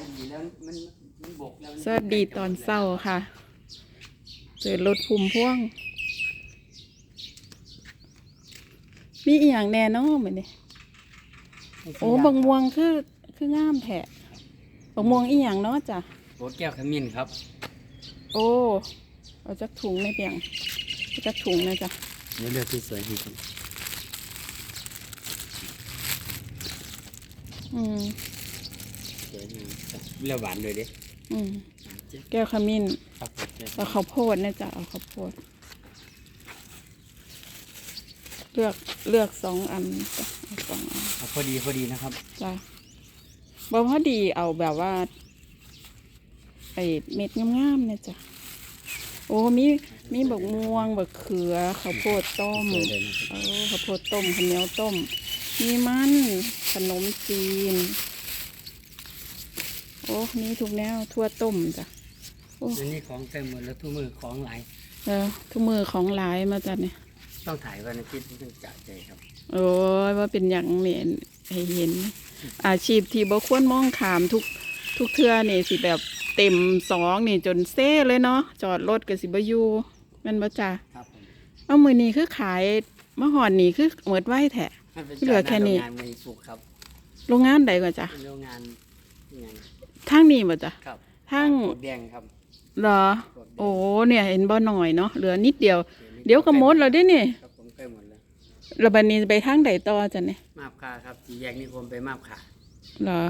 ายดีแล้วมันมันบกแล้วมันสวัสดีตอนเศร้าค่ะ เจอรถพุ่มพ่วง มีอีหยังแน่เนอนเหมือนนี่โอ้บังม่วงคือคืองามแท้บังม่วงอีหยังเนาะจ้ะโบแก้วขมิ้นครับ โอ้เอาจักถุงในเปียงเอาจักถุงนะจ้ะนี่เลือกที่สวยที่สุดอืม สวยงามเลือกหวานเลยดิอืมหวานเจี๊ยบแก้วขมิ้นครับผมแก้วเอาข้าวโพดนะจ๊ะเอาข้าวโพด เลือกเลือกสองอันจ้ะเอาสองอันเอาพอดีพอดีนะครับจ้ะบอพอดีเอาแบบว่าไอเม็ดงามๆเนี่ยจ้ะโอ้มีมีบักม่วงบักเขือข้าวโพดต้ม สวยเลยนะครับ เออข้าวโพดต้มข้าวเหนียวต้ม มีมันขนมจีนโอ้มีทุกแนวทั่วต้มจ้ะโอ้อันนี้ของเต็มหมดแล้วทุกมือของหลาย เออทุกมือของหลายมาจ้ะเนี่ยต้องถ่ายวันอาทิตย์ต้องจัดใจครับ โอ้ยว่าเป็นอย่างเนี่ยให้เห็น อาชีพที่บ่ควรมองขามทุกทุกเทื่อนี่สิแบบเต็มสองนี่จนเซ่เลยเนาะจอดรถก็สิบ่อยู่แม่นบ่จ้ะครับผมเอามือนี้คือขายมะฮอนนี่คือหมดไว้แท้ให้เป็นเหลือแค่นี้โรงงานมีสุกครับ โรงงานใดก่อนจ้ะ เป็นโรงงานงาน ทางนี้บ่จ้ะครับทางกดแดงครับเหรอกดแดงโอ้เนี่ยเห็นบ่หน่อยเนาะเหลือนิดเดียว เดี๋ยวก็หมดแล้วเด้นี่ครับผมใกล้หมดแล้วแล้วบัดนี้ไปทางใดต่อจ้ะเนี่ยมาบคาครับสี่แยกนิคมไปมาบขาเหรอ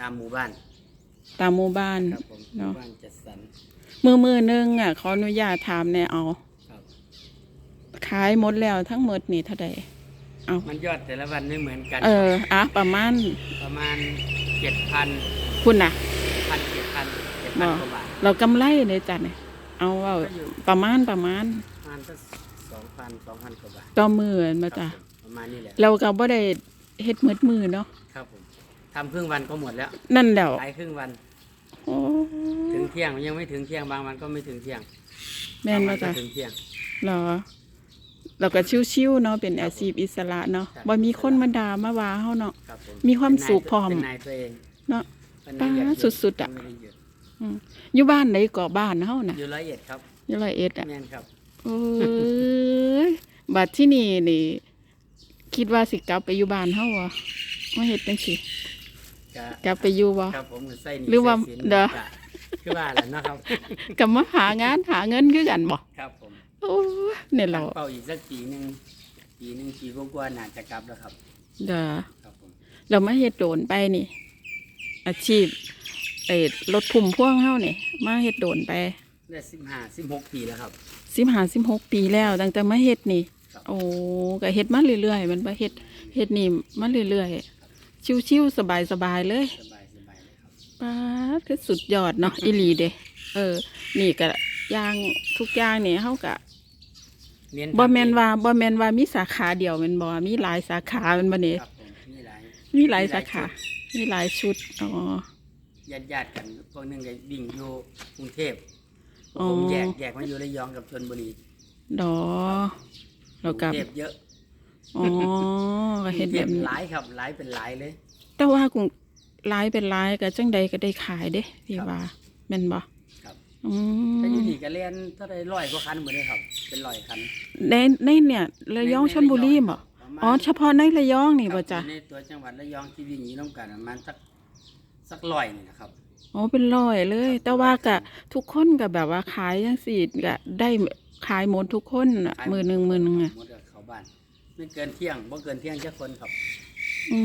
ตามหมู่บ้านตามหมู่บ้าน ครับผมหเนาะมู่บ้านจัดสรรมือมือหนึงอะขออนุญาตถามแน่เอาครับ ขายหมดแล้วทั้งหมดนี่เท่าใดเอามันยอดแต่ละวันไม่เหมือนกัน เอออะประมาณประมาณเจ็ดพันคุณน่ะ พันเจ็ดพันเจ็ดพันเนาะกว่าบาทเรากำไรเลยจ้ะเนี่ยเอาว่าก็อยู่ประมาณประมาณประมาณสักสองพันสองพันกว่าบาทต่อมือมาคจ้ะรับผมประมาณนี้แหละเราก็บ่ได้เฮ็ดมืดมือเนาะครับผมทำครึ่งวันก็หมดแล้ว นั่นแหล้วขายครึ่งวันโอ้ถึงเที่ยงยังไม่ถึงเที่ยงบางวันก็ไม่ถึงเที่ยง แม่นบางมาวันก็จ้ะถึงเที่ยงเหรอเราก็ชิวๆเนาะเป็นอาชีพอิสระเนาะครับบ่มีคนมาด่ามาว่าเฮาเนาะครับผมมีความสุขพร้อมเป็นนาย ตัวเองเนาะเป็นนายอยกป๊าหยุสุดๆอะไม่ได้หยุดอืมอยู่บ้านไหนก็บ้านเฮาน่ะอยู่ร้อยเอ็ดครับอยู่ร้อยเอ็ดอะแม่นครับโอ้ยบัดที่นี่นี่ คิดว่าสิกลับไปอยู่บ้านเฮาบ่มาเฮ็ดจังซี่ก็กลับไปอยู่บ่ครับผมก็ใส่นี่หรือว่าใส่สินเด้อก็คือว่าแหละเนาะครับกลับมาหางานหาเงินคือกันบ่ครับผมโอ้ยเนี่ยเราตั้งเป้าอีกสักปีหนึ่งปีหนึ่งปีกว่าๆน่าจะกลับแล้วครับเด้อครับผมเรามาเฮ็ดโดนไปนี่ อาชีพไอ้รถพุ่มพ่วงเฮานี่มาเฮ็ดโดนไปได้สิบห้าสิบหกปีแล้วครับ15 16ปีแล้วตั้งแต่มาเฮ็ดนี่ ครับ โอ้ก็เฮ็ดมาเรื่อยๆ มันบ่เฮ็ดเฮ็ดนี่มาเรื่อยๆชิวๆสบายๆเลย สบายสบายเลยครับป้าดคือสุดยอดเนาะ อีหลีเด้เออ นี่ก็ย่างทุกอย่างนี่เฮาก็เน้นบ่แม่นทำเองว่าบ่แม่นว่ามีสาขาเดียวแม่นบ่มีหลายสาขาแม่นบ่นี่ครับผมมีหลายมีหลายสาขา มีหลายชุด อ๋อ ญาติญาติๆกันพวกหนึงก็วิ่งอยู่กรุงเทพอ๋อผมแยกแยกมาอยู่ระยองกับชนบุรีดอเรากกับรุงเทพเยอะอ๋อก็เฮ็ดกแบรุงบเทพนี้หลายครับหลายเป็นหลายเลย แต่ว่ากุ้งหลายเป็นหลายก็จังใดก็ได้ขายเด้พี่ว่าแม่นบ่ครับ อืถ้าอยู่มนี่ก็เรียนเท่าไรร้อยกว่าคันหมดเลยครับ เป็นร้อยคัน ในในเนี่ยระยองชลบุรีบ่ ประมาณอ๋อเฉพาะในระยองนี่บ่จ้ะครับในตัวจังหวัดระยองที่วิ่งอยู่น้ำกันประมาณสักสักร้อยนี่นะครับ อ๋อเป็นร้อยเลย แต่ว่าก็ทุกคนก็แบบว่าขายจังซี่ก็ได้ขายหมดทุกคนน่ะขายมือหนึงมือหนึงอะหมดเลยเขาบ้าน ไม่เกินเที่ยงบ่เกินเที่ยงแค่คนครับ อื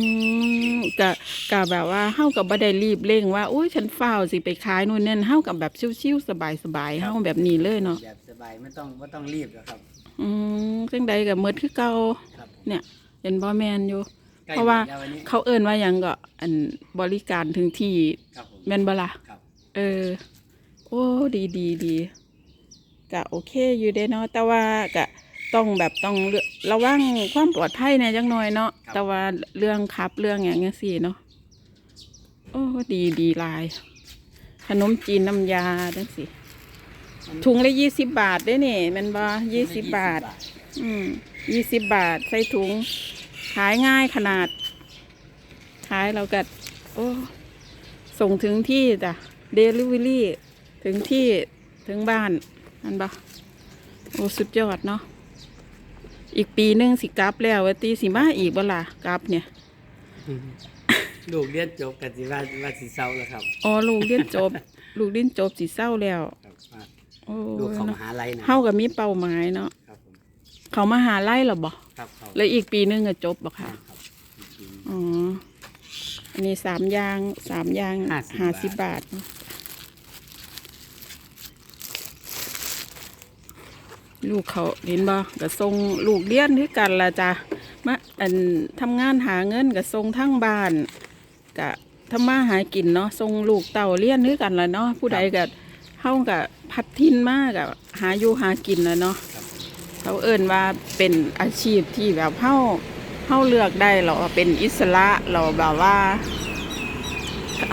มก็ก็แบบว่าเฮากับบ่ได้รีบเร่งว่าโอ้ยฉันฟ้าวสิไปขายนู่นนั่นเฮากับแบบชิวๆสบายๆเฮาแบบนี้เลยเนาะแบบสบายไม่ต้องไม่ต้องรีบหรอกครับอืมจังใดก็หมดคือเก่าครับ เนี่ยเห็นบ่แม่นอยู่ ใกล้เพราะว่าหมดแล้ววันนี้เขาเอิ้นว่าหยังก็อันบริการถึงที่ครับผม แม่นบ่ล่ะครับ เออ โอ้ดีดีดีก็โอเคอยู่เด้เนาะแต่ว่าก็ต้องแบบต้องเลือกระวังความปลอดภัยเนี่ยจังหน่อยเนาะแต่ว่าเรื่องขับเรื่องอย่างจังซี่เนาะโอ้ดีดีหลาย ขนมจีนน้ำยาจังสิ ถุงละยี่สิบบาทได้นี่แมันบ่ยี่สิบบาทอืม ยี่สิบบาท ใส่ถุง ขายง่ายขนาด ขายเราก็โอ้ ส่งถึงที่จ้ะเดลิเวอรี่ถึงที่ถึงบ้านนั่นปะโอ้สุดยอดเนาะอีกปีหนึงสิกลับแล้วว่าตีสิมาอีกบ่ล่ะกลับเนี่ยลูกเรียนจบกันสิว่าว่าสิเศร้าแล้วครับอ๋อลูกเรียนจบ ลูกเรียนจบสิเศร้าแล้วครับว่าโอ้ลูกเขามเนาะหาลัยนะเฮากับมีเป้าหมายเนาะครับผม เขามาหาไล่หรอบ่ครับเขาแล้วอีกปีหนึงก็จบบ่ค่ะครับจริงอ๋ออันนี้สามอยางสามอยาง50ห้าสิบบาท ลูกเขาเห็นบ่ก็ส่งลูกเรียนด้วยกันละจ้ะมาอันทำงานหาเงินก็ส่งทั้งบ้านกะทำมาหากินเนาะส่งลูกเต่าเรียนด้วยกันละเนาะผู้ใดก็เฮากับพัดทินมากกับหาอยู่หากินละเนาะๆครับ เขาเอิ่นว่าเป็นอาชีพที่แบบเฮาเฮาเลือกได้เราเป็นอิสระเราแบบว่า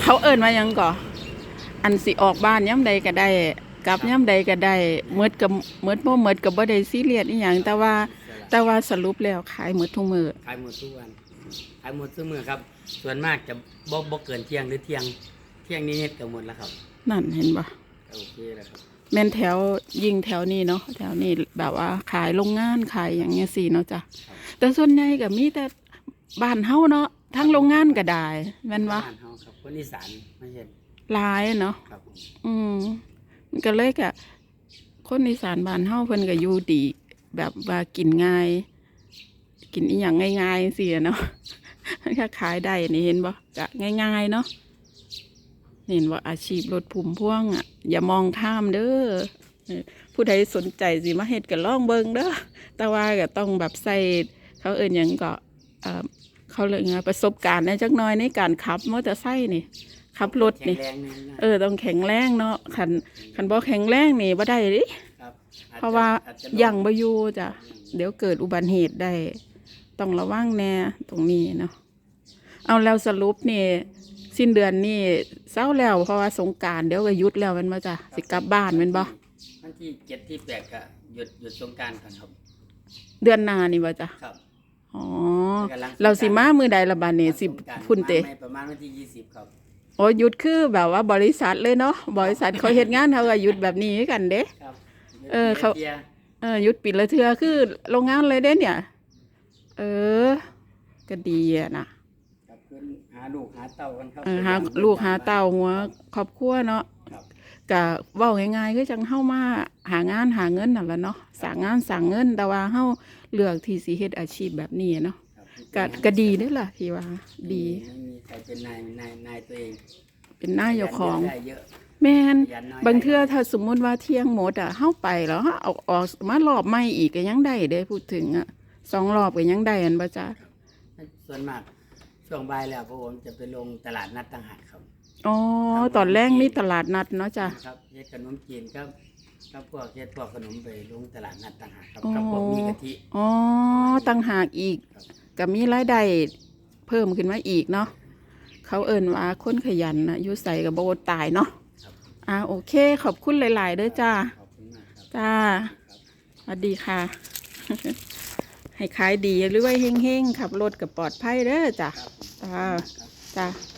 เขาเอิ่นว่าหยังก่ออันสิออกบ้านย่ำใดก็ได้กลับย่ำใดก็ได้เมดกับเมดบ่เมดกับบ่ได้ซีเรียสอีหยังแต่ว่าแต่ว่าสรุปแล้วขายหมดทุกมือขายหมดทุกวันขายหมดทุกมื้อครับ ส่วนมากจะบ่บ่เกินเที่ยงหรือเที่ยง เที่ยงนี้ก็หมดแล้วครับ นั่นเห็นบ่โอเคแล้วครับ แม่นแถวยิงแถวนี้เนาะแถวนี้แบบว่าขายโรงงานขายอย่างเงี้ยสิเนาะจ้ะแต่ส่วนใหญ่ก็มีแต่บ้านเฮาเนาะทั้งโรงงานก็ได้แม่นวะบ้านเฮาครับคนอีสานไม่ใช่หลายเนาะครับผมอืมมันก็เลยกะคนอีสานบ้านเฮาเพิ่นก็อยู่ดี แบบว่ากินง่าย กินอีหยังง่ายๆสิอะเนาะถ้าขายได้นี่เห็นบ่กะง่ายๆเนาะ เห็นว่าอาชีพรถพุ่มพ่วงอะ อย่ามองข้ามเด้อเออผู้ใดสนใจสิมาเฮ็ดก็ลองเบิ่งเด้อแต่ว่าก็ต้องแบบใส่เขาเอิ้นหยังก็เอ่อเขาเรียกไงประสบการณ์ในจักหน่อยในการขับมอเตอร์ไซค์นี่ขับรถแข็นี่งแรงนี่นะเออต้องแข็งแรงเนาะคันคันบ่แข็งแรงนี่บ่ได้ดิครับอจจเพราะว่าอจจะยังบ่อยู่จ้ะเดี๋ยวเกิดอุบัติเหตุได้ ต้องระวังแน่ตรงนี้เนาะเอาแล้วสรุปนี่ สิ้นเดือนนี่เศร้าแล้วเพราะว่าสงกรารเดี๋ยวก็หยุดแล้วแมันบ่จ้ะสิกลับบ้านแมันบ่วันที่เจ็ดที่แปดก็หยุดหยุดสงกรารก่อนครับเดือนหน้านี่บ่จ้ะครับอ๋อกำลังเราสิมามื้อใดละบัดนี้สิสงกรานต์พุ่นเตะมาไม่ประมาณวันที่ยี่สิบครับโอ้หยุดคือแบบว่าบริษัทเลยเนาะบริษัทเขาเฮ็ดงานเขาก็หยุดแบบนี้คือกันเด้ ครับเออเขาจียร์เออหยุดปิดละเทือคือโรงงานเลยเด้เนี่ย เออ ก็ดีอะนะ ครับขึ้นหาลูกหาเต่ากันครับเออหาลูกหาเต่าหัวครอบครัวเนาะครับกะเว้าง่ายๆคือจังเฮามาหางานหาเงินนั่นแหละเนาะสร้างงานสร้างเงิน แต่ว่าเฮาเลือกที่สิเฮ็ดอาชีพแบบนี้เนาะครับก็ก็ดีเด้อล่ะที่ว่า ดี ไม่มีใครเป็นนายนายนายตัวเองเป็นหน้าเจ้าของ ได้เยอะแม่น ขยันน้อยบางเทื่อได้ถ้าสมมุติว่าเที่ยงหมดอะเฮาไปแล้วเฮาเอาออกมารอบใหม่อีกก็ยังได้เด้พูดถึงอะสองรอบก็ยังได้อันบ่จ้ะส่วนมาก ช่วงบ่ายแล้วพวกผมจะไปลงตลาดนัดต่างหากครับ อ๋อ ตอนแรกมีตลาดนัดเนาะจ้ะ ครับเฮ็ดขนมจีนครับครับพวกเฮ็ดพวกขนมไปลงตลาดนัดต่างหากครับอ๋อกับพวกมีกะทิ อ๋อต่างหากอีกครับ ก็มีรายได้เพิ่มขึ้นมาอีกเนาะเขาเอิ่นว่าคนขยันนะอยู่ใส่กับโบอดตายเนาะครับอ่าโอเค ขอบคุณหลาย ๆเด้อจ้า ขอบคุณมากครับ จ้าครับสวัสดีค่ะ ให้ขายดีหรือว่าเฮงๆขับรถกับปลอดภัยเด้อจ้าครับผม จ้าครับจ้า